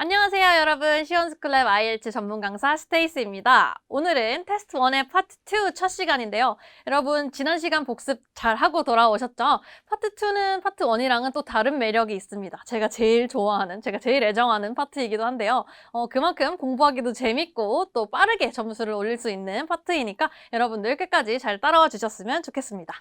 안녕하세요, 여러분. 시원스쿨랩 IELTS 전문 강사 스테이스입니다. 오늘은 테스트 1의 파트 2 첫 시간인데요. 여러분, 지난 시간 복습 잘 하고 돌아오셨죠? 파트 2는 파트 1이랑은 또 다른 매력이 있습니다. 제가 제일 좋아하는, 제가 제일 애정하는 파트이기도 한데요. 어, 그만큼 공부하기도 재밌고 또 빠르게 점수를 올릴 수 있는 파트이니까 여러분들 끝까지 잘 따라와 주셨으면 좋겠습니다.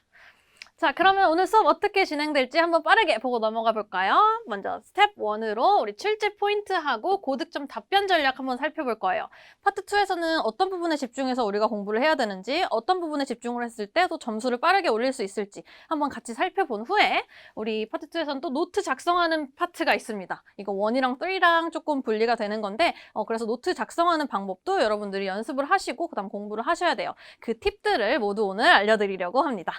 자, 그러면 오늘 수업 어떻게 진행될지 한번 빠르게 보고 넘어가 볼까요? 먼저 스텝 1으로 우리 출제 포인트하고 고득점 답변 전략 한번 살펴볼 거예요. 파트 2에서는 어떤 부분에 집중해서 우리가 공부를 해야 되는지, 어떤 부분에 집중을 했을 때 또 점수를 빠르게 올릴 수 있을지 한번 같이 살펴본 후에 우리 파트 2에서는 또 노트 작성하는 파트가 있습니다. 이거 1이랑 3랑 조금 분리가 되는 건데 어, 그래서 노트 작성하는 방법도 여러분들이 연습을 하시고 그다음 공부를 하셔야 돼요. 그 팁들을 모두 오늘 알려드리려고 합니다.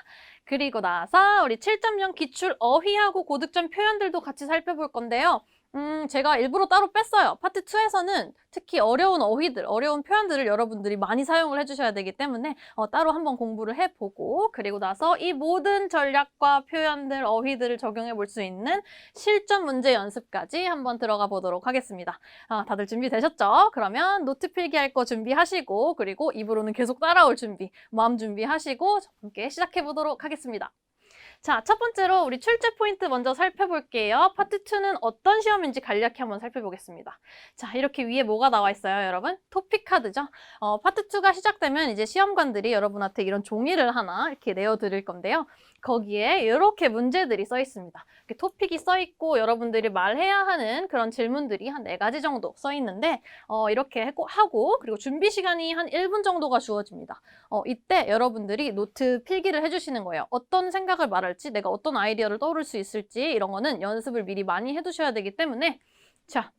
그리고 나서 우리 7.0 기출 어휘하고 고득점 표현들도 같이 살펴볼 건데요. 음, 제가 일부러 따로 뺐어요. 파트 2에서는 특히 어려운 어휘들, 어려운 표현들을 여러분들이 많이 사용을 해주셔야 되기 때문에 어, 따로 한번 공부를 해보고 그리고 나서 이 모든 전략과 표현들, 어휘들을 적용해 볼 수 있는 실전 문제 연습까지 한번 들어가 보도록 하겠습니다. 아, 다들 준비되셨죠? 그러면 노트 필기할 거 준비하시고 그리고 입으로는 계속 따라올 준비, 마음 준비하시고 함께 시작해 보도록 하겠습니다. 자, 첫 번째로 우리 출제 포인트 먼저 살펴볼게요. 파트 2는 어떤 시험인지 간략히 한번 살펴보겠습니다. 자, 이렇게 위에 뭐가 나와 있어요, 여러분? 토픽 카드죠? 어, 파트 2가 시작되면 이제 시험관들이 여러분한테 이런 종이를 하나 이렇게 내어 드릴 건데요. 거기에 이렇게 문제들이 써 있습니다. 이렇게 토픽이 써 있고 여러분들이 말해야 하는 그런 질문들이 한 네 가지 정도 써 있는데 어, 이렇게 하고, 그리고 준비 시간이 한 1분 정도가 주어집니다. 어, 이때 여러분들이 노트 필기를 해주시는 거예요. 어떤 생각을 말 할지, 내가 어떤 아이디어를 떠오를 수 있을지 이런 거는 연습을 미리 많이 해두셔야 되기 때문에 자,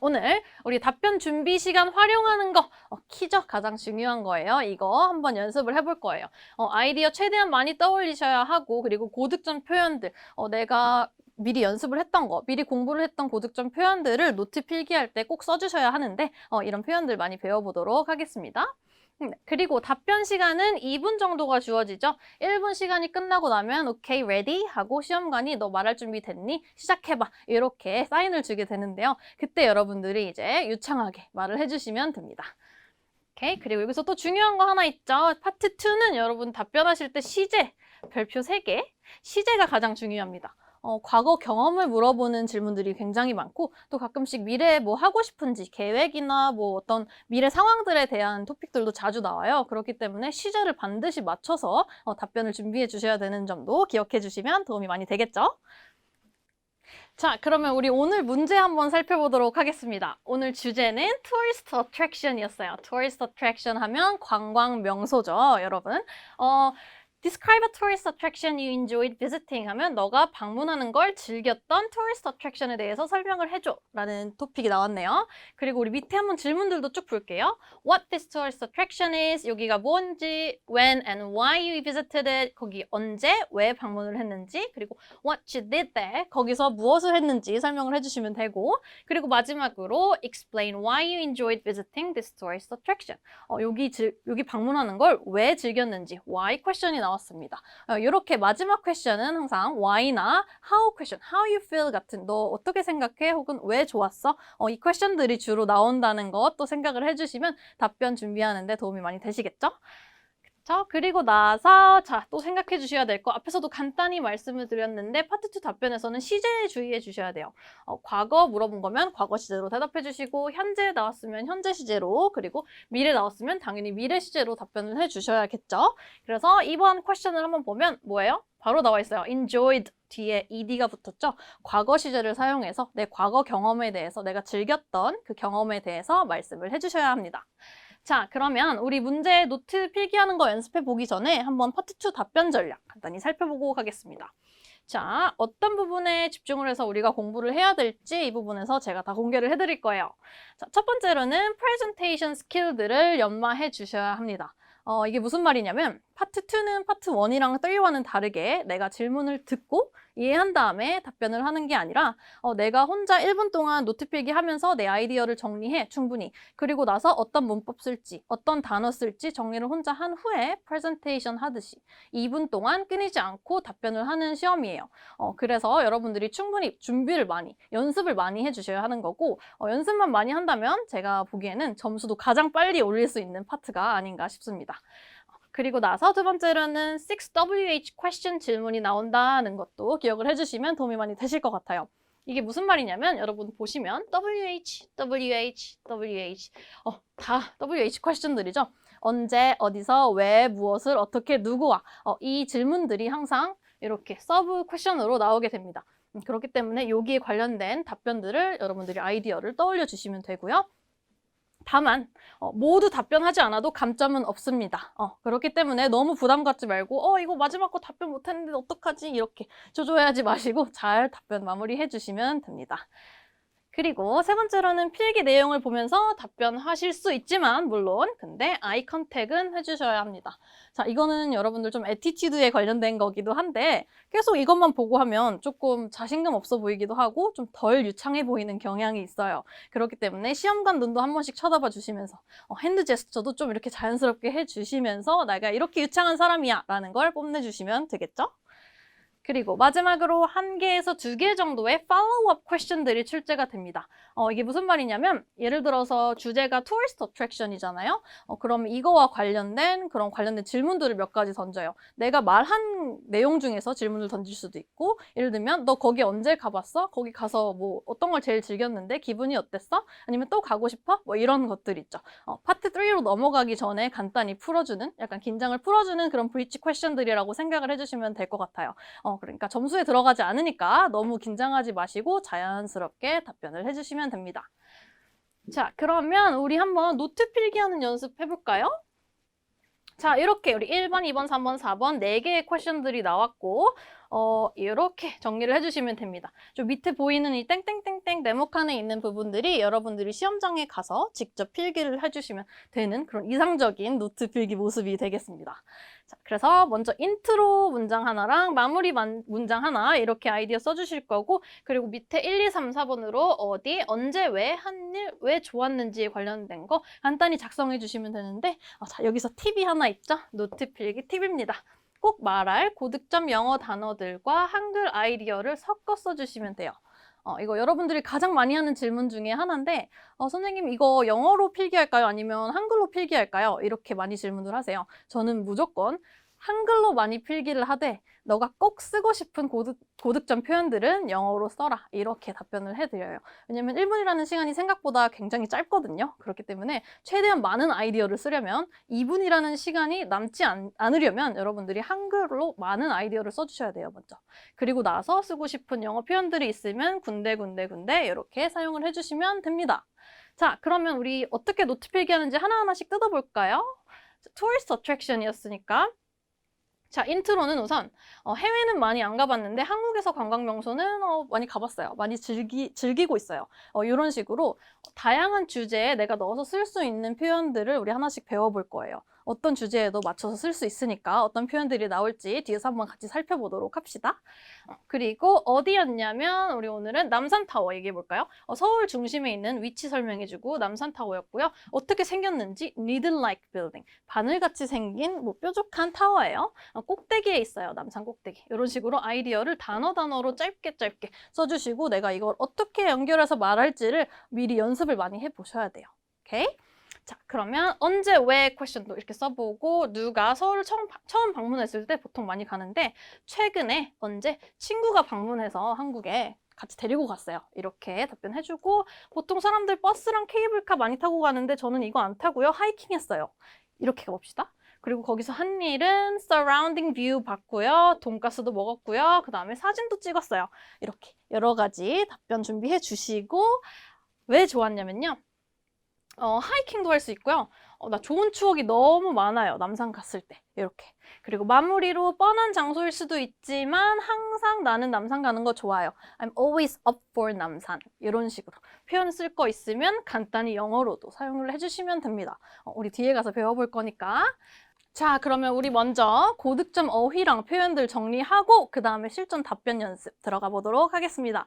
오늘 우리 답변 준비 시간 활용하는 거 어, 키죠? 가장 중요한 거예요. 이거 한번 연습을 해볼 거예요. 어, 아이디어 최대한 많이 떠올리셔야 하고 그리고 고득점 표현들 어, 내가 미리 연습을 했던 거, 미리 공부를 했던 고득점 표현들을 노트 필기할 때 꼭 써주셔야 하는데 어, 이런 표현들 많이 배워보도록 하겠습니다. 음, 그리고 답변 시간은 2분 정도가 주어지죠. 1분 시간이 끝나고 나면 오케이, 레디 하고 시험관이 너 말할 준비 됐니? 시작해봐. 이렇게 사인을 주게 되는데요. 그때 여러분들이 이제 유창하게 말을 해주시면 됩니다. 오케이. 그리고 여기서 또 중요한 거 하나 있죠. 파트 2는 여러분 답변하실 때 시제, 별표 3개. 시제가 가장 중요합니다. 어, 과거 경험을 물어보는 질문들이 굉장히 많고 또 가끔씩 미래에 뭐 하고 싶은지 계획이나 뭐 어떤 미래 상황들에 대한 토픽들도 자주 나와요. 그렇기 때문에 시제를 반드시 맞춰서 어, 답변을 준비해 주셔야 되는 점도 기억해 주시면 도움이 많이 되겠죠? 자, 그러면 우리 오늘 문제 한번 살펴보도록 하겠습니다. 오늘 주제는 tourist attraction이었어요. tourist attraction 하면 관광 명소죠, 여러분. 어, Describe a tourist attraction you enjoyed visiting 하면 너가 방문하는 걸 즐겼던 tourist attraction에 대해서 설명을 해줘 라는 토픽이 나왔네요. 그리고 우리 밑에 한번 질문들도 쭉 볼게요. What this tourist attraction is, 여기가 뭔지, when and why you visited it, 거기 언제, 왜 방문을 했는지, 그리고 what you did there, 거기서 무엇을 했는지 설명을 해주시면 되고, 그리고 마지막으로 explain why you enjoyed visiting this tourist attraction. 어, 여기, 질, 여기 방문하는 걸 왜 즐겼는지, why question이 나 왔습니다. 어, 이렇게 마지막 퀘션은 항상 why나 how question, how you feel 같은 너 어떻게 생각해 혹은 왜 좋았어? 어, 이 퀘션들이 주로 나온다는 것도 생각을 해주시면 답변 준비하는데 도움이 많이 되시겠죠? 그쵸? 그리고 나서 자 또 생각해 주셔야 될 거 앞에서도 간단히 말씀을 드렸는데 파트 2 답변에서는 시제에 주의해 주셔야 돼요. 어, 과거 물어본 거면 과거 시제로 대답해 주시고 현재 나왔으면 현재 시제로 그리고 미래 나왔으면 당연히 미래 시제로 답변을 해 주셔야겠죠. 그래서 이번 퀘션을 한번 보면 뭐예요? 바로 나와 있어요. enjoyed 뒤에 ed가 붙었죠. 과거 시제를 사용해서 내 과거 경험에 대해서 내가 즐겼던 그 경험에 대해서 말씀을 해 주셔야 합니다. 자, 그러면 우리 문제 노트 필기하는 거 연습해 보기 전에 한번 파트 2 답변 전략 간단히 살펴보고 가겠습니다. 자, 어떤 부분에 집중을 해서 우리가 공부를 해야 될지 이 부분에서 제가 다 공개를 해드릴 거예요. 자, 첫 번째로는 프레젠테이션 스킬들을 연마해 주셔야 합니다. 어, 이게 무슨 말이냐면 파트 2는 파트 1이랑 3와는 다르게 내가 질문을 듣고 이해한 다음에 답변을 하는 게 아니라 어, 내가 혼자 1분 동안 노트 필기 하면서 내 아이디어를 정리해 충분히 그리고 나서 어떤 문법 쓸지 어떤 단어 쓸지 정리를 혼자 한 후에 프레젠테이션 하듯이 2분 동안 끊이지 않고 답변을 하는 시험이에요. 어, 그래서 여러분들이 충분히 준비를 많이 연습을 많이 해주셔야 하는 거고 어, 연습만 많이 한다면 제가 보기에는 점수도 가장 빨리 올릴 수 있는 파트가 아닌가 싶습니다. 그리고 나서 두 번째로는 6WH question 질문이 나온다는 것도 기억을 해주시면 도움이 많이 되실 것 같아요. 이게 무슨 말이냐면 여러분 보시면 WH, WH, WH 어, 다 WH question들이죠. 언제, 어디서, 왜, 무엇을, 어떻게, 누구와 어, 이 질문들이 항상 이렇게 서브 퀘션으로 나오게 됩니다. 음, 그렇기 때문에 여기에 관련된 답변들을 여러분들이 아이디어를 떠올려 주시면 되고요. 다만 어, 모두 답변하지 않아도 감점은 없습니다. 어, 그렇기 때문에 너무 부담 갖지 말고 어 이거 마지막 거 답변 못했는데 어떡하지 이렇게 조조해하지 마시고 잘 답변 마무리해 주시면 됩니다. 그리고 세 번째로는 필기 내용을 보면서 답변하실 수 있지만 물론 근데 아이 컨택은 해주셔야 합니다. 자 이거는 여러분들 좀 에티튜드에 관련된 거기도 한데 계속 이것만 보고 하면 조금 자신감 없어 보이기도 하고 좀 덜 유창해 보이는 경향이 있어요. 그렇기 때문에 시험관 눈도 한 번씩 쳐다봐 주시면서 어, 핸드 제스처도 좀 이렇게 자연스럽게 해주시면서 내가 이렇게 유창한 사람이야 라는 걸 뽐내주시면 되겠죠? 그리고 마지막으로 한 개에서 두 개 정도의 follow-up question들이 출제가 됩니다. 어, 이게 무슨 말이냐면 예를 들어서 주제가 tourist attraction이잖아요. 어, 그럼 이거와 관련된 그런 관련된 질문들을 몇 가지 던져요. 내가 말한 내용 중에서 질문을 던질 수도 있고 예를 들면 너 거기 언제 가봤어? 거기 가서 뭐 어떤 걸 제일 즐겼는데 기분이 어땠어? 아니면 또 가고 싶어? 뭐 이런 것들 있죠. 어, 파트 3로 넘어가기 전에 간단히 풀어주는 약간 긴장을 풀어주는 그런 브리치 퀘션들이라고 생각을 해주시면 될 것 같아요. 어, 그러니까 점수에 들어가지 않으니까 너무 긴장하지 마시고 자연스럽게 답변을 해주시면 됩니다. 자, 그러면 우리 한번 노트 필기하는 연습 해볼까요? 자, 이렇게 우리 1번, 2번, 3번, 4번 4개의 퀘션들이 나왔고 어, 이렇게 정리를 해주시면 됩니다. 저 밑에 보이는 이 땡땡땡땡 네모칸에 있는 부분들이 여러분들이 시험장에 가서 직접 필기를 해주시면 되는 그런 이상적인 노트 필기 모습이 되겠습니다. 자, 그래서 먼저 인트로 문장 하나랑 마무리 만- 문장 하나 이렇게 아이디어 써주실 거고 그리고 밑에 1, 2, 3, 4번으로 어디, 언제, 왜, 한 일, 왜 좋았는지에 관련된 거 간단히 작성해 주시면 되는데 어, 자, 여기서 팁이 하나 있죠? 노트 필기 팁입니다. 꼭 말할 고득점 영어 단어들과 한글 아이디어를 섞어 써주시면 돼요. 어, 이거 여러분들이 가장 많이 하는 질문 중에 하나인데, 어, 선생님, 이거 영어로 필기할까요? 아니면 한글로 필기할까요? 이렇게 많이 질문을 하세요. 저는 무조건 한글로 많이 필기를 하되, 너가 꼭 쓰고 싶은 고득, 고득점 표현들은 영어로 써라. 이렇게 답변을 해드려요. 왜냐면 1분이라는 시간이 생각보다 굉장히 짧거든요. 그렇기 때문에 최대한 많은 아이디어를 쓰려면 2분이라는 시간이 남지 않, 않으려면 여러분들이 한글로 많은 아이디어를 써주셔야 돼요, 먼저. 그리고 나서 쓰고 싶은 영어 표현들이 있으면 군데군데군데 이렇게 사용을 해주시면 됩니다. 자, 그러면 우리 어떻게 노트 필기하는지 하나하나씩 뜯어볼까요? 토리스트 어트랙션이었으니까 자, 인트로는 우선 어, 해외는 많이 안 가봤는데 한국에서 관광 명소는 어, 많이 가봤어요. 많이 즐기, 즐기고 있어요. 어, 이런 식으로 다양한 주제에 내가 넣어서 쓸 수 있는 표현들을 우리 하나씩 배워볼 거예요. 어떤 주제에도 맞춰서 쓸 수 있으니까 어떤 표현들이 나올지 뒤에서 한번 같이 살펴보도록 합시다. 어, 그리고 어디였냐면 우리 오늘은 남산타워 얘기해 볼까요? 어, 서울 중심에 있는 위치 설명해주고 남산타워였고요. 어떻게 생겼는지 needle-like building 바늘같이 생긴 뭐 뾰족한 타워예요. 어, 꼭대기에 있어요. 남산 꼭대기. 이런 식으로 아이디어를 단어 단어로 짧게 짧게 써주시고 내가 이걸 어떻게 연결해서 말할지를 미리 연습을 많이 해보셔야 돼요. 오케이? 자, 그러면 언제 왜 퀘션도 이렇게 써보고 누가 서울을 처음, 바- 처음 방문했을 때 보통 많이 가는데 최근에 언제 친구가 방문해서 한국에 같이 데리고 갔어요. 이렇게 답변해주고 보통 사람들 버스랑 케이블카 많이 타고 가는데 저는 이거 안 타고요. 하이킹 했어요. 이렇게 가봅시다. 그리고 거기서 한 일은 surrounding view 봤고요. 돈가스도 먹었고요. 그 다음에 사진도 찍었어요. 이렇게 여러 가지 답변 준비해 주시고 왜 좋았냐면요. 어, 하이킹도 할 수 있고요. 어, 나 좋은 추억이 너무 많아요. 남산 갔을 때. 이렇게. 그리고 마무리로 뻔한 장소일 수도 있지만 항상 나는 남산 가는 거 좋아요. I'm always up for 남산. 이런 식으로 표현 쓸 거 있으면 간단히 영어로도 사용을 해주시면 됩니다. 어, 우리 뒤에 가서 배워볼 거니까. 자, 그러면 우리 먼저 고득점 어휘랑 표현들 정리하고 그 다음에 실전 답변 연습 들어가 보도록 하겠습니다.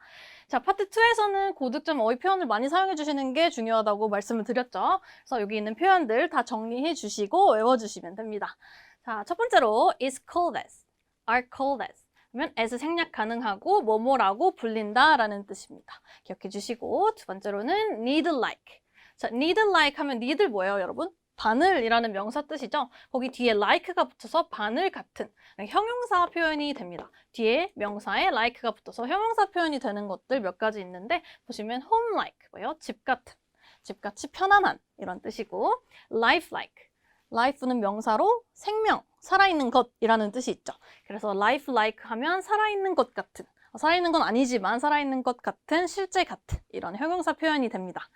자, 파트 2에서는 고득점 어휘 표현을 많이 사용해 주시는 게 중요하다고 말씀을 드렸죠. 그래서 여기 있는 표현들 다 정리해 주시고 외워 주시면 됩니다. 자, 첫 번째로 is cold as, are cold as. 그러면 as 생략 가능하고 뭐뭐라고 불린다 라는 뜻입니다. 기억해 주시고 두 번째로는 need like. 자, need like 하면 need 뭐예요, 여러분? 바늘이라는 명사 뜻이죠. 거기 뒤에 like가 붙어서 바늘 같은 형용사 표현이 됩니다. 뒤에 명사에 like가 붙어서 형용사 표현이 되는 것들 몇 가지 있는데 보시면 home like 뭐예요? 집 같은, 집같이 편안한 이런 뜻이고 life like life는 명사로 생명, 살아있는 것이라는 뜻이 있죠. 그래서 life like 하면 살아있는 것 같은 살아있는 건 아니지만 살아있는 것 같은 실제 같은 이런 형용사 표현이 됩니다.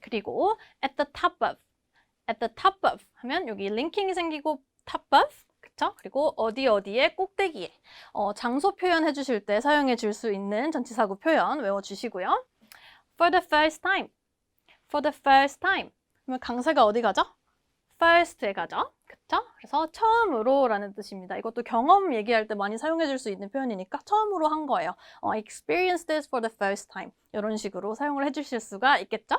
그리고 at the top of at the top of 하면 여기 링킹이 생기고 top of 그쵸? 그리고 어디 어디에 꼭대기에 어, 장소 표현 해 주실 때 사용해 줄 수 있는 전치사구 표현 외워 주시고요. for the first time for the first time 그러면 강세가 어디 가죠? First에 가죠. 그쵸? 그래서 처음으로 라는 뜻입니다. 이것도 경험 얘기할 때 많이 사용해 줄 수 있는 표현이니까 처음으로 한 거예요. 어, experience this for the first time. 이런 식으로 사용을 해 주실 수가 있겠죠?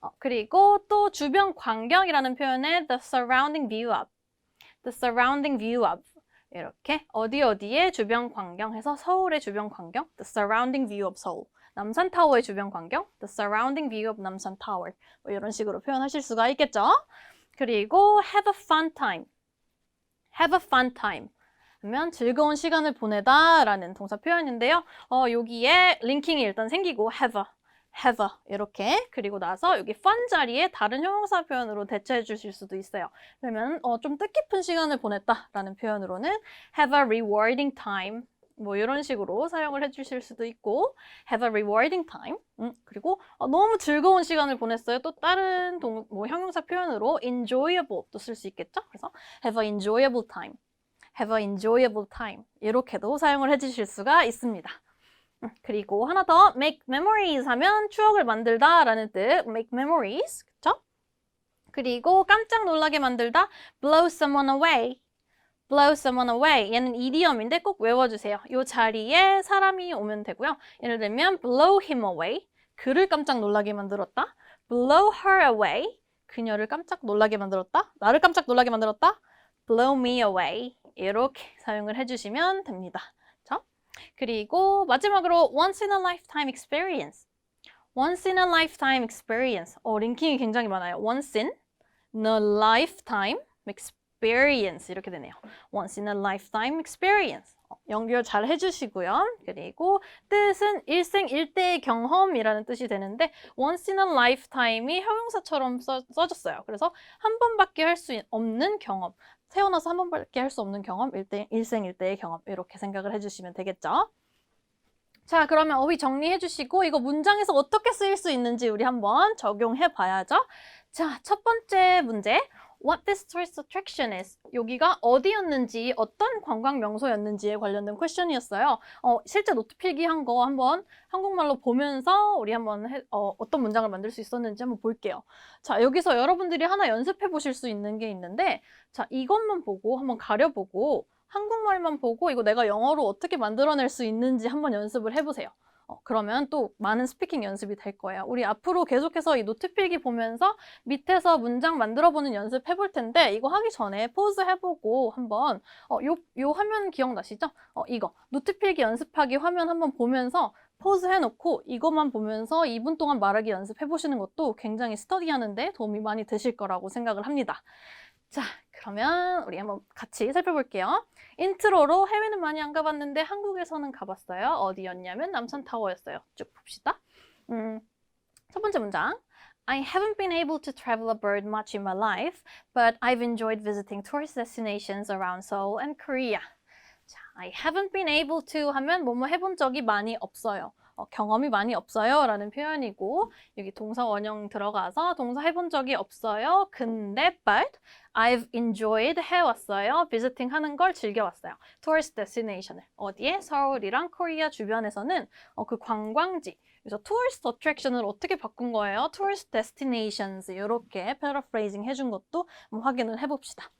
어, 그리고 또 주변 광경이라는 표현에 the surrounding view of. the surrounding view of. 이렇게 어디 어디에 주변 광경 해서 서울의 주변 광경 the surrounding view of Seoul. 남산 타워의 주변 광경 the surrounding view of 남산 타워. 뭐 이런 식으로 표현하실 수가 있겠죠? 그리고 have a fun time. have a fun time. 하면 즐거운 시간을 보내다 라는 동사 표현인데요. 어, 여기에 링킹이 일단 생기고 have a, have a 이렇게 그리고 나서 여기 fun 자리에 다른 형용사 표현으로 대체해 주실 수도 있어요. 그러면 어, 좀 뜻깊은 시간을 보냈다 라는 표현으로는 have a rewarding time 뭐 이런 식으로 사용을 해주실 수도 있고 have a rewarding time 음, 그리고 어, 너무 즐거운 시간을 보냈어요 또 다른 동, 뭐 형용사 표현으로 enjoyable도 쓸수 있겠죠 그래서 have a enjoyable time have a enjoyable time 이렇게도 사용을 해주실 수가 있습니다 음, 그리고 하나 더 make memories 하면 추억을 만들다 라는 뜻 make memories 그쵸? 그리고 깜짝 놀라게 만들다 blow someone away blow someone away. 얘는 이디엄인데 꼭 외워주세요. 이 자리에 사람이 오면 되고요. 예를 들면 blow him away. 그를 깜짝 놀라게 만들었다. blow her away. 그녀를 깜짝 놀라게 만들었다. 나를 깜짝 놀라게 만들었다. blow me away. 이렇게 사용을 해주시면 됩니다. 자, 그리고 마지막으로 once in a lifetime experience. once in a lifetime experience. 어, 링킹이 굉장히 많아요. once in a lifetime experience. Experience 이렇게 되네요. once in a lifetime experience. 어, 연결 잘 해주시고요. 그리고 뜻은 일생일대의 경험이라는 뜻이 되는데 once in a lifetime이 형용사처럼 써, 써졌어요. 그래서 한 번밖에 할 수 없는 경험. 태어나서 한 번밖에 할 수 없는 경험, 일대, 일생일대의 경험 이렇게 생각을 해주시면 되겠죠. 자, 그러면 어휘 정리해 주시고 이거 문장에서 어떻게 쓰일 수 있는지 우리 한번 적용해 봐야죠. 자, 첫 번째 문제. What this tourist attraction is. 여기가 어디였는지, 어떤 관광 명소였는지에 관련된 퀘션이었어요. 어, 실제 노트 필기한 거 한번 한국말로 보면서 우리 한번 해, 어, 어떤 문장을 만들 수 있었는지 한번 볼게요. 자, 여기서 여러분들이 하나 연습해 보실 수 있는 게 있는데, 자, 이것만 보고 한번 가려보고 한국말만 보고 이거 내가 영어로 어떻게 만들어낼 수 있는지 한번 연습을 해보세요. 어, 그러면 또 많은 스피킹 연습이 될 거예요. 우리 앞으로 계속해서 이 노트 필기 보면서 밑에서 문장 만들어보는 연습 해볼 텐데 이거 하기 전에 포즈 해보고 한번 어, 요, 요 화면 기억나시죠? 어, 이거 노트 필기 연습하기 화면 한번 보면서 포즈 해놓고 이것만 보면서 2분 동안 말하기 연습해보시는 것도 굉장히 스터디하는 데 도움이 많이 되실 거라고 생각을 합니다. 자, 그러면 우리 한번 같이 살펴볼게요. 인트로로 해외는 많이 안 가봤는데 한국에서는 가봤어요. 어디였냐면 남산타워였어요. 쭉 봅시다. 음, 첫 번째 문장. I haven't been able to travel abroad much in my life, but I've enjoyed visiting tourist destinations around Seoul and Korea. 자, I haven't been able to 하면 뭐뭐 해본 적이 많이 없어요. 어, 경험이 많이 없어요 라는 표현이고 여기 동사 원형 들어가서 동사 해본 적이 없어요. 근데 but I've enjoyed 해왔어요. visiting 하는 걸 즐겨왔어요. tourist destination을 어디에? 서울이랑 코리아 주변에서는 어, 그 관광지 그래서 tourist attraction을 어떻게 바꾼 거예요? tourist destinations 이렇게 paraphrasing 해준 것도 확인을 해봅시다.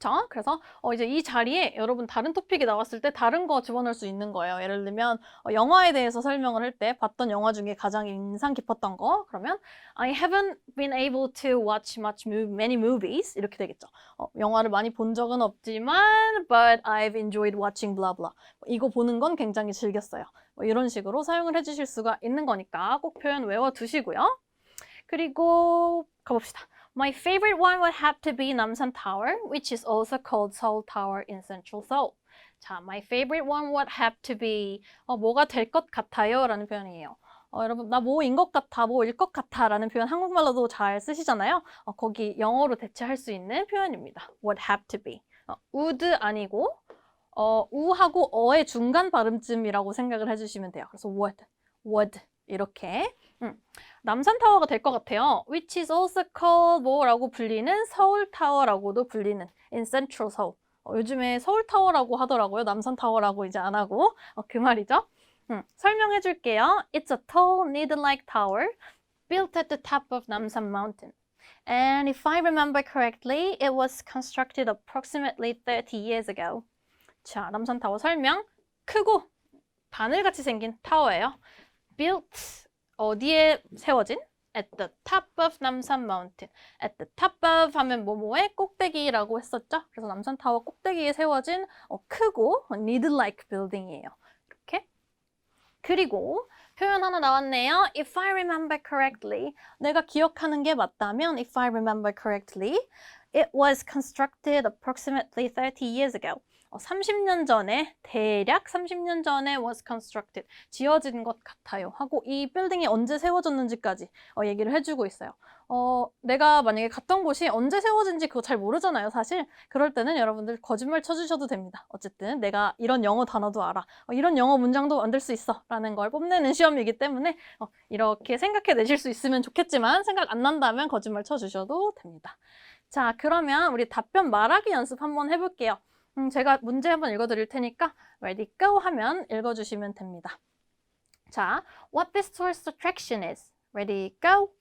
그쵸? 그래서 어, 이제 이 자리에 여러분 다른 토픽이 나왔을 때 다른 거 집어넣을 수 있는 거예요. 예를 들면 어, 영화에 대해서 설명을 할 때 봤던 영화 중에 가장 인상 깊었던 거 그러면 I haven't been able to watch much many movies 이렇게 되겠죠. 어, 영화를 많이 본 적은 없지만 but I've enjoyed watching blah blah. 이거 보는 건 굉장히 즐겼어요. 뭐 이런 식으로 사용을 해주실 수가 있는 거니까 꼭 표현 외워두시고요. 그리고 가봅시다. My favorite one would have to be Namsan Tower, which is also called Seoul Tower in Central Seoul. 자, my favorite one would have to be 어, 뭐가 될 것 같아요 라는 표현이에요. 어, 여러분, 나 뭐인 것 같아, 뭐일 것 같아 라는 표현 한국말로도 잘 쓰시잖아요. 어, 거기 영어로 대체할 수 있는 표현입니다. would have to be. 어, would 아니고 어, 우하고 어의 중간 발음쯤이라고 생각을 해주시면 돼요. 그래서 would, would 이렇게 음. 남산타워가 될 것 같아요. Which is also called 뭐라고 불리는 서울타워라고도 불리는 in Central Seoul. 어, 요즘에 서울타워라고 하더라고요. 남산타워라고 이제 안 하고 어, 그 말이죠. 음, 설명해 줄게요. It's a tall needle-like tower built at the top of Namsan Mountain. And if I remember correctly, it was constructed approximately 30 years ago. 자, 남산타워 설명. 크고 바늘같이 생긴 타워예요. built 어디에 세워진? at the top of 남산 mountain. at the top of 하면 뭐뭐의 꼭대기라고 했었죠. 그래서 남산 타워 꼭대기에 세워진 어, 크고 needle-like building이에요. 이렇게. 그리고 표현 하나 나왔네요. If I remember correctly. 내가 기억하는 게 맞다면 if I remember correctly. It was constructed approximately 30 years ago. 어, 30년 전에 대략 30년 전에 was constructed 지어진 것 같아요 하고 이 빌딩이 언제 세워졌는지까지 어, 얘기를 해주고 있어요. 어, 내가 만약에 갔던 곳이 언제 세워진지 그거 잘 모르잖아요 사실 그럴 때는 여러분들 거짓말 쳐주셔도 됩니다. 어쨌든 내가 이런 영어 단어도 알아 어, 이런 영어 문장도 만들 수 있어 라는 걸 뽐내는 시험이기 때문에 어, 이렇게 생각해 내실 수 있으면 좋겠지만 생각 안 난다면 거짓말 쳐주셔도 됩니다. 자 그러면 우리 답변 말하기 연습 한번 해볼게요. 음, 제가 문제 한번 읽어드릴 테니까 ready go 하면 읽어주시면 됩니다. 자, what this tourist attraction is. Ready go.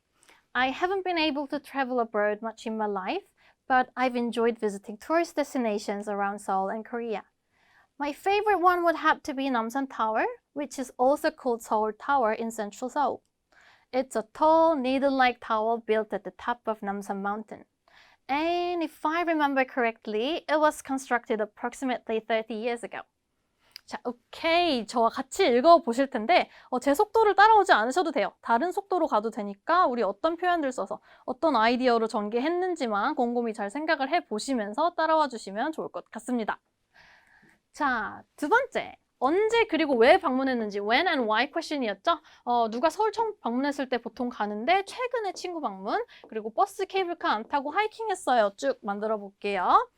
I haven't been able to travel abroad much in my life, but I've enjoyed visiting tourist destinations around Seoul and Korea. My favorite one would have to be Namsan Tower, which is also called Seoul Tower in central Seoul. It's a tall, needle-like tower built at the top of Namsan Mountain. And if I remember correctly, it was constructed approximately 30 years ago. 자, 오케이. 저와 같이 읽어보실 텐데, 어, 제 속도를 따라오지 않으셔도 돼요. 다른 속도로 가도 되니까, 우리 어떤 표현들 써서, 어떤 아이디어로 전개했는지만 곰곰이 잘 생각을 해보시면서 따라와 주시면 좋을 것 같습니다. 자, 두 번째. 언제 그리고 왜 방문했는지 when and why question이었죠. 어, 누가 서울 처음 방문했을 때 보통 가는데 최근에 친구 방문 그리고 버스 케이블카 안 타고 하이킹했어요. 쭉 만들어 볼게요.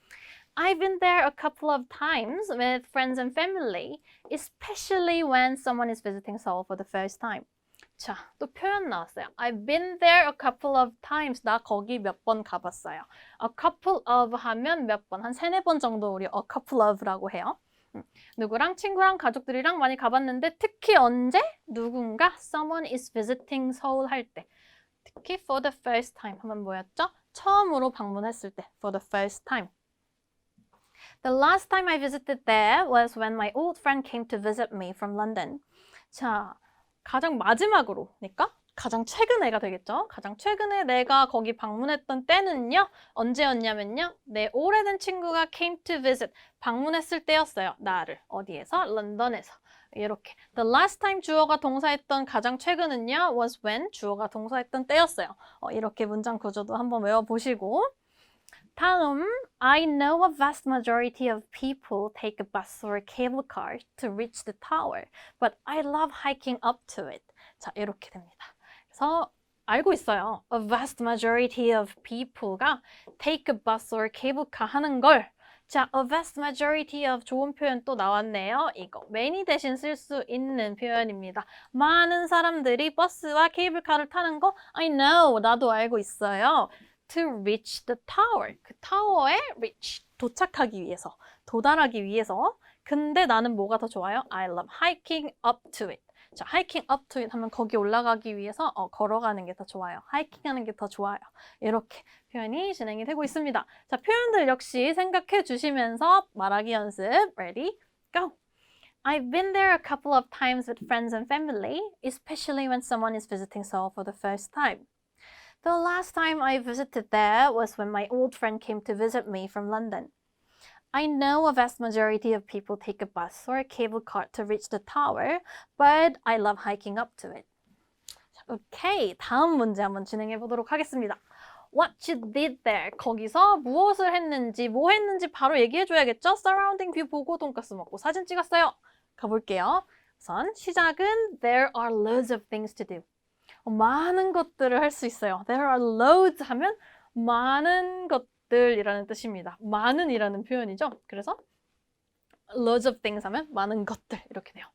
I've been there a couple of times with friends and family, especially when someone is visiting Seoul for the first time. 자, 또 표현 나왔어요. I've been there a couple of times. 나 거기 몇 번 가봤어요. A couple of 하면 몇 번, 한 세네 번 정도 우리 a couple of라고 해요. 음, 누구랑 친구랑 가족들이랑 많이 가봤는데 특히 언제 누군가 someone is visiting 서울 할 때 특히 for the first time 하면 뭐였죠? 처음으로 방문했을 때 for the first time. The last time I visited there was when my old friend came to visit me from London. 자, 가장 마지막으로니까 가장 최근에가 되겠죠. 가장 최근에 내가 거기 방문했던 때는요. 언제였냐면요. 내 오래된 친구가 came to visit 방문했을 때였어요. 나를 어디에서? 런던에서. 이렇게 the last time 주어가 동사했던 가장 최근은요 was when 주어가 동사했던 때였어요. 어, 이렇게 문장 구조도 한번 외워보시고 다음 I know a vast majority of people take a bus or a cable car to reach the tower, but I love hiking up to it. 자 이렇게 됩니다. 그래서 알고 있어요. A vast majority of people가 take a bus or cable car 하는 걸 자, a vast majority of 좋은 표현 또 나왔네요. 이거 many 대신 쓸 수 있는 표현입니다. 많은 사람들이 버스와 케이블카를 타는 거 I know. 나도 알고 있어요. To reach the tower. 그 타워에 reach. 도착하기 위해서. 도달하기 위해서. 근데 나는 뭐가 더 좋아요? I love hiking up to it. 자, hiking up to it 하면 거기 올라가기 위해서 어, 걸어가는 게 더 좋아요. hiking 하는 게 더 좋아요. 이렇게 표현이 진행이 되고 있습니다. 자, 표현들 역시 생각해 주시면서 말하기 연습. Ready? Go! I've been there a couple of times with friends and family, especially when someone is visiting Seoul for the first time. The last time I visited there was when my old friend came to visit me from London. I know a vast majority of people take a bus or a cable car to reach the tower, but I love hiking up to it. 오케이, 다음 문제 한번 진행해 보도록 하겠습니다. What you did there. 거기서 무엇을 했는지, 뭐 했는지 바로 얘기해 줘야겠죠? Surrounding view 보고 돈가스 먹고 사진 찍었어요. 가볼게요. 우선 시작은 There are loads of things to do. 어, 많은 것들을 할 수 있어요. There are loads 하면 많은 것들 이라는 뜻입니다. 많은이라는 표현이죠. 그래서 loads of things 하면 많은 것들 이렇게 돼요.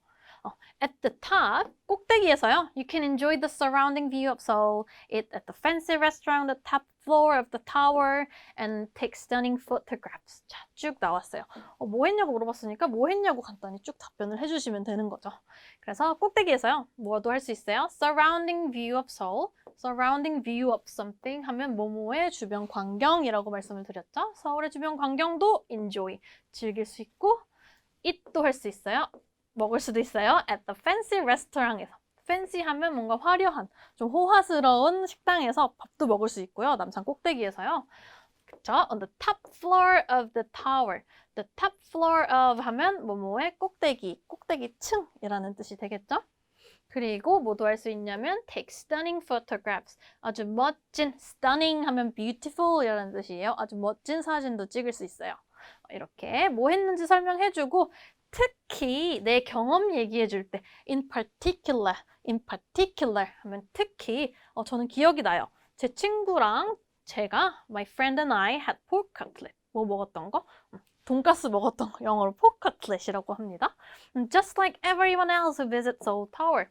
어, at the top 꼭대기에서요. You can enjoy the surrounding view of Seoul. Eat at the fancy restaurant, the top floor of the tower, and take stunning photographs. 자, 쭉 나왔어요. 어, 뭐 했냐고 물어봤으니까 뭐 했냐고 간단히 쭉 답변을 해주시면 되는 거죠. 그래서 꼭대기에서요. 뭐도 할 수 있어요. Surrounding view of Seoul. Surrounding view of something 하면 뭐뭐의 주변 광경이라고 말씀을 드렸죠. 서울의 주변 광경도 enjoy, 즐길 수 있고 eat도 할 수 있어요. 먹을 수도 있어요. At the fancy restaurant에서. fancy 하면 뭔가 화려한, 좀 호화스러운 식당에서 밥도 먹을 수 있고요. 남산 꼭대기에서요. 그쵸? On the top floor of the tower. The top floor of 하면 뭐뭐의 꼭대기, 꼭대기 층이라는 뜻이 되겠죠? 그리고 뭐도 할수 있냐면 take stunning photographs. 아주 멋진, stunning 하면 beautiful 이라는 뜻이에요. 아주 멋진 사진도 찍을 수 있어요. 이렇게 뭐 했는지 설명해주고 특히 내 경험 얘기해 줄 때 in particular, in particular 하면 특히 어, 저는 기억이 나요. 제 친구랑 제가 my friend and I had pork cutlet. 뭐 먹었던 거? 음, 돈가스 먹었던 거 영어로 pork cutlet이라고 합니다. 음, Just like everyone else who visits Seoul Tower.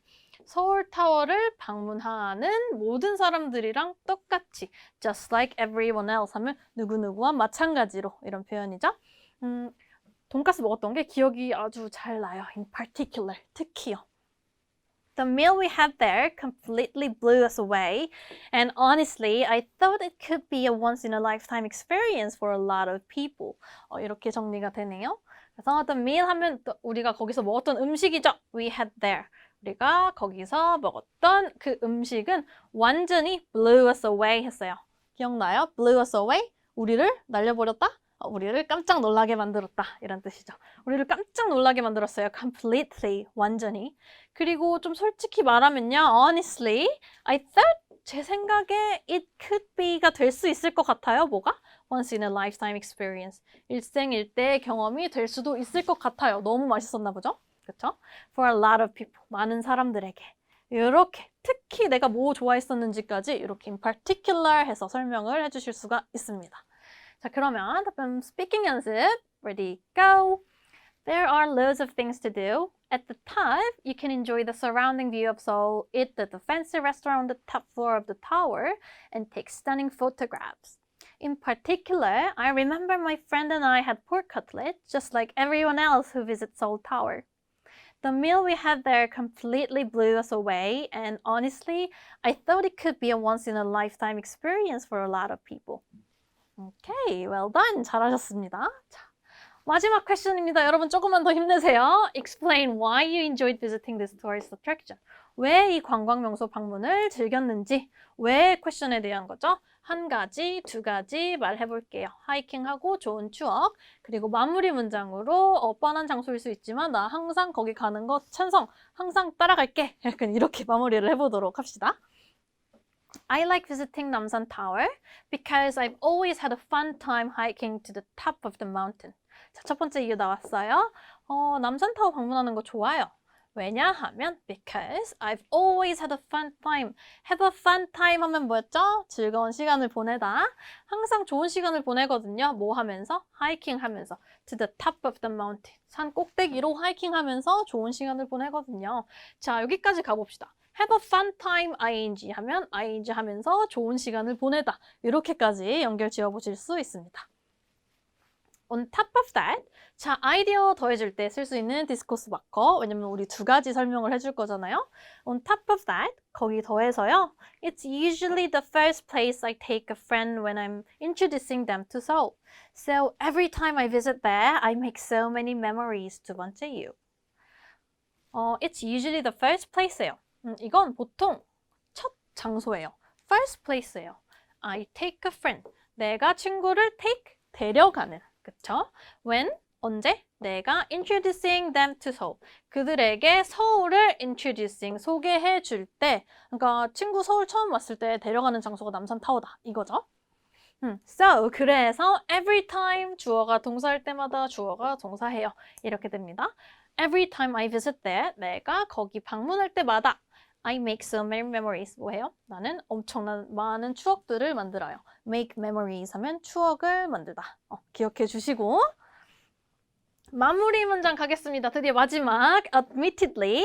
서울 타워를 방문하는 모든 사람들이랑 똑같이 just like everyone else 하면 누구누구와 마찬가지로 이런 표현이죠. 음, 돈가스 먹었던 게 기억이 아주 잘 나요. In particular, 특히요. The meal we had there completely blew us away, and honestly, I thought it could be a once-in-a-lifetime experience for a lot of people. 어, 이렇게 정리가 되네요. 그래서 the meal 하면 또 우리가 거기서 먹었던 음식이죠. We had there. 우리가 거기서 먹었던 그 음식은 완전히 blew us away 했어요. 기억나요? blew us away? 우리를 날려버렸다? 어, 우리를 깜짝 놀라게 만들었다 이런 뜻이죠. 우리를 깜짝 놀라게 만들었어요. completely 완전히. 그리고 좀 솔직히 말하면요. honestly, I thought 제 생각에 it could be가 될 수 있을 것 같아요. 뭐가? once in a lifetime experience. 일생일대의 경험이 될 수도 있을 것 같아요. 너무 맛있었나 보죠? 그렇죠? For a lot of people. 많은 사람들에게. 이렇게 특히 내가 뭐 좋아했었는지까지 이렇게 in particular 해서 설명을 해주실 수가 있습니다. 자, 그러면 답변 스피킹 연습. Ready, go! There are loads of things to do. At the top, you can enjoy the surrounding view of Seoul, eat at the fancy restaurant on the top floor of the tower, and take stunning photographs. In particular, I remember my friend and I had pork cutlet, just like everyone else who visits Seoul Tower. The meal we had there completely blew us away, and honestly, I thought it could be a once in a lifetime experience for a lot of people. Okay, well done. 잘하셨습니다. 자, 마지막 퀘션입니다. 여러분 조금만 더 힘내세요. Explain why you enjoyed visiting this tourist attraction. 왜 이 관광 명소 방문을 즐겼는지, 왜 퀘션에 대한 거죠? 한 가지, 두 가지 말해 볼게요. 하이킹하고 좋은 추억, 그리고 마무리 문장으로 어, 뻔한 장소일 수 있지만 나 항상 거기 가는 거 찬성, 항상 따라갈게. 약간 이렇게 마무리를 해보도록 합시다. I like visiting Namsan Tower because I've always had a fun time hiking to the top of the mountain. 자, 첫 번째 이유 나왔어요. 어, 남산 타워 방문하는 거 좋아요. 왜냐하면 because I've always had a fun time. have a fun time 하면 뭐였죠? 즐거운 시간을 보내다. 항상 좋은 시간을 보내거든요. 뭐 하면서? 하이킹 하면서. to the top of the mountain. 산 꼭대기로 하이킹 하면서 좋은 시간을 보내거든요. 자, 여기까지 가봅시다. Have a fun time ing 하면 ing 하면서 좋은 시간을 보내다. 이렇게까지 연결 지어 보실 수 있습니다. On top of that, 자, 아이디어 더해줄 때 쓸 수 있는 디스코스 마커. 왜냐면 우리 두 가지 설명을 해줄 거잖아요. On top of that, 거기 더해서요. It's usually the first place I take a friend when I'm introducing them to Seoul. So every time I visit there, I make so many memories. 두 번째 이유. 어, it's usually the first place예요. 음, 이건 보통 첫 장소예요. First place예요. I take a friend. 내가 친구를 take 데려가는. 그쵸? When 언제? 내가 introducing them to Seoul. 그들에게 서울을 introducing 소개해 줄 때, 그러니까 친구 서울 처음 왔을 때 데려가는 장소가 남산 타워다. 이거죠. 음, so 그래서 every time 주어가 동사할 때마다 주어가 동사해요. 이렇게 됩니다. Every time I visit there, 내가 거기 방문할 때마다 I make so many memories. 뭐예요? 나는 엄청난 많은 추억들을 만들어요. Make memories 하면 추억을 만들다. 어, 기억해 주시고 마무리 문장 가겠습니다. 드디어 마지막. Admittedly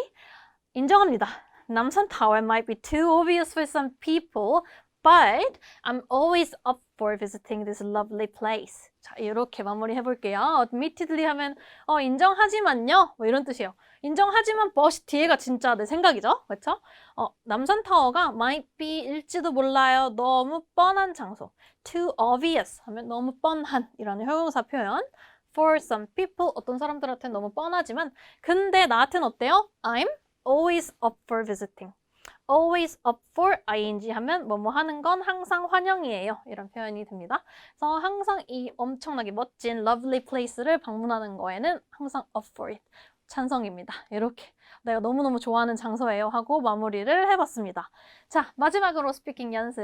인정합니다. 남산 타워 might be too obvious for some people, but I'm always up for visiting this lovely place. 자, 이렇게 마무리 해볼게요. Admittedly 하면 어, 인정하지만요. 뭐 이런 뜻이에요. 인정하지만 but 뒤에가 진짜 내 생각이죠. 그렇죠? 어, 남산 타워가 might be 일지도 몰라요. 너무 뻔한 장소. too obvious 하면 너무 뻔한 이라는 형용사 표현. for some people 어떤 사람들한테 너무 뻔하지만 근데 나한테는 어때요? I'm always up for visiting. Always up for ing 하면 뭐뭐 하는 건 항상 환영이에요. 이런 표현이 됩니다. 그래서 항상 이 엄청나게 멋진 lovely place를 방문하는 거에는 항상 up for it. 찬성입니다. 이렇게 내가 너무너무 좋아하는 장소예요 하고 마무리를 해봤습니다. 자, 마지막으로 스피킹 연습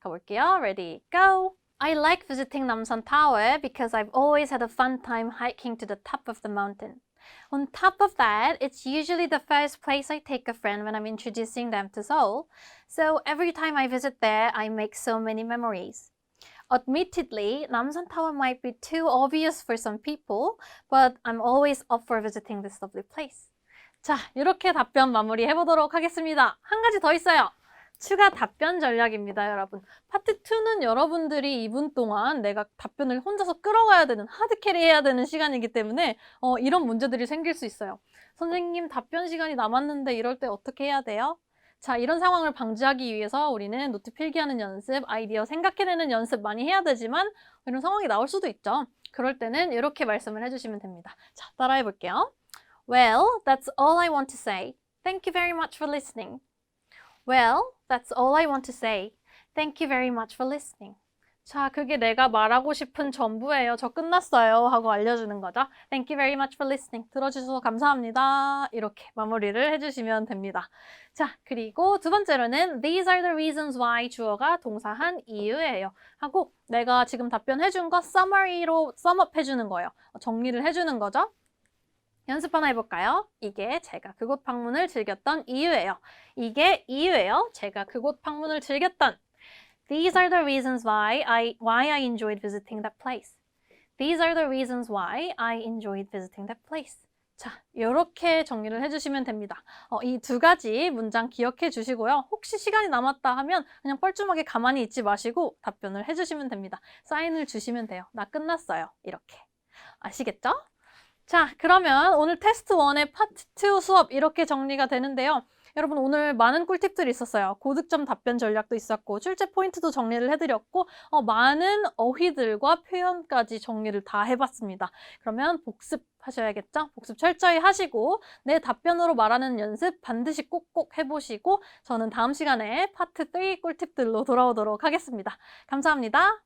가볼게요. Ready, go! I like visiting Namsan Tower because I've always had a fun time hiking to the top of the mountain. On top of that, it's usually the first place I take a friend when I'm introducing them to Seoul. So every time I visit there, I make so many memories. Admittedly, Namsan Tower might be too obvious for some people, but I'm always up for visiting this lovely place. 자, 이렇게 답변 마무리 해보도록 하겠습니다. 한 가지 더 있어요. 추가 답변 전략입니다, 여러분. 파트 2는 여러분들이 2분 동안 내가 답변을 혼자서 끌어가야 되는, 하드캐리 해야 되는 시간이기 때문에 어, 이런 문제들이 생길 수 있어요. 선생님, 답변 시간이 남았는데 이럴 때 어떻게 해야 돼요? 자, 이런 상황을 방지하기 위해서 우리는 노트 필기하는 연습, 아이디어 생각해내는 연습 많이 해야 되지만 이런 상황이 나올 수도 있죠. 그럴 때는 이렇게 말씀을 해주시면 됩니다. 자, 따라해 볼게요. Well, that's all I want to say. Thank you very much for listening. Well, that's all I want to say. Thank you very much for listening. 자, 그게 내가 말하고 싶은 전부예요. 저 끝났어요. 하고 알려주는 거죠. Thank you very much for listening. 들어주셔서 감사합니다. 이렇게 마무리를 해주시면 됩니다. 자, 그리고 두 번째로는 These are the reasons why 주어가 동사한 이유예요. 하고 내가 지금 답변해준 거 summary로 sumup해 주는 거예요. 정리를 해주는 거죠. 연습 하나 해볼까요? 이게 제가 그곳 방문을 즐겼던 이유예요. 이게 이유예요. 제가 그곳 방문을 즐겼던. These are the reasons why I why I enjoyed visiting that place. These are the reasons why I enjoyed visiting that place. 자, 이렇게 정리를 해주시면 됩니다. 어, 이 두 가지 문장 기억해 주시고요. 혹시 시간이 남았다 하면 그냥 뻘쭘하게 가만히 있지 마시고 답변을 해주시면 됩니다. 사인을 주시면 돼요. 나 끝났어요. 이렇게. 아시겠죠? 자, 그러면 오늘 테스트 1의 파트 2 수업 이렇게 정리가 되는데요. 여러분 오늘 많은 꿀팁들이 있었어요. 고득점 답변 전략도 있었고 출제 포인트도 정리를 해드렸고 어, 많은 어휘들과 표현까지 정리를 다 해봤습니다. 그러면 복습하셔야겠죠? 복습 철저히 하시고 내 답변으로 말하는 연습 반드시 꼭꼭 해보시고 저는 다음 시간에 파트 3 꿀팁들로 돌아오도록 하겠습니다. 감사합니다.